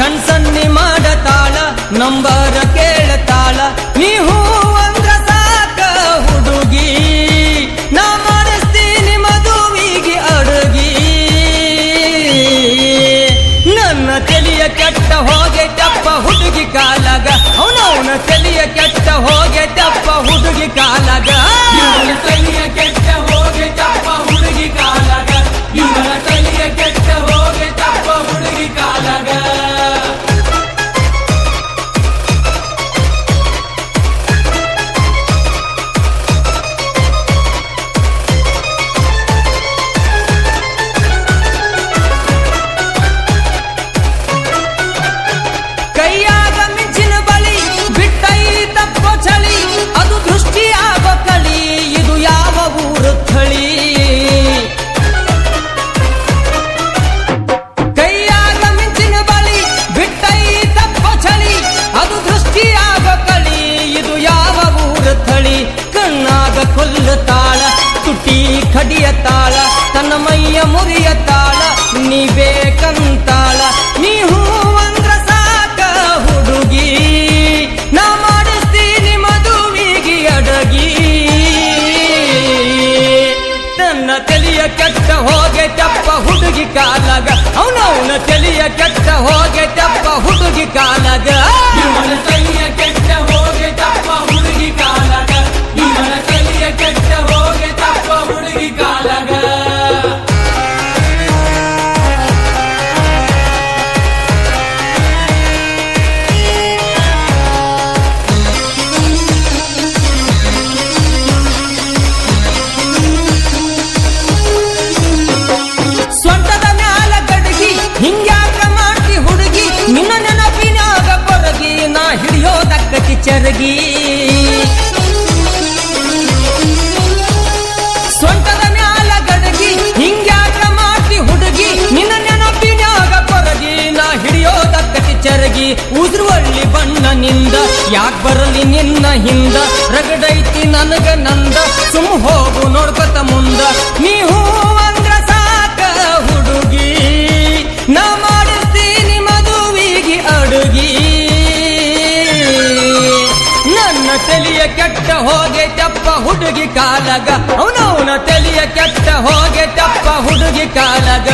ತಾಳ ಮಾಡತಾಳ ನಂಬರ ಕೇಳತಾಳ ನೀ ಹೂ ಅಂದ್ರ ಸಾಕ ಹುಡುಗಿ, ನಾ ಮಾಡಿಸ್ತೀನಿ ಮದುವಿಗೆ ಅಡುಗಿ. ನನ್ನ ತಲೆಯ ಕೆಟ್ಟ ಹೋಗೆ ಕಡಿಯ ತಾಳ, ತನ್ನ ಮೈಯ ಮುರಿಯ ತಾಳ, ನೀ ಬೇಕಂತಾಳ. ನೀ ಹೂ ಅಂದ್ರ ಸಾಕ ಹುಡುಗಿ, ನಾ ಮಾಡಿಸ್ತೀನಿ ಮದುವಿಗೆ ಅಡಗಿ. ತನ್ನ ತಲೆಯ ಕೆಟ್ಟ ಹೋಗೆ ತಪ್ಪ ಹುಡುಗಿ ಕಾಲಾಗ, ಅವನವನ ತಲೆಯ ಕೆಟ್ಟ ಹೋಗೆ ತಪ್ಪ ಚರಗಿ ಸ್ವಂತದ ಮ್ಯಾಲ ಗಡಗಿ ಹಿಂಗ್ಯಾಕ ಮಾಡ್ತಿ ಹುಡುಗಿ, ನಿನ್ನ ನೆನಪಿನಾಗ ಕೊರಗಿ, ನಾ ಹಿಡಿಯೋದಕ್ಕತಿ ಚರಗಿ. ಉದುರುವಳ್ಳಿ ಬಣ್ಣನಿಂದ ಯಾಕ್ ಬರಲಿ ನಿನ್ನ ಹಿಂದ? ರಗಡೈತಿ ನನಗ ನಂದ, ಸುಮ್ ಹೋಗು ನೋಡ್ಕೊತ ಮುಂದ. ಹೋಗೆ ತಪ್ಪ ಹುಡುಗಿ ಕಾಲಗ. ಅವನವನ ತಲಿಯ ಕೆಟ್ಟ ಹೋಗೆ ತಪ್ಪ ಹುಡುಗಿ ಕಾಲಗ.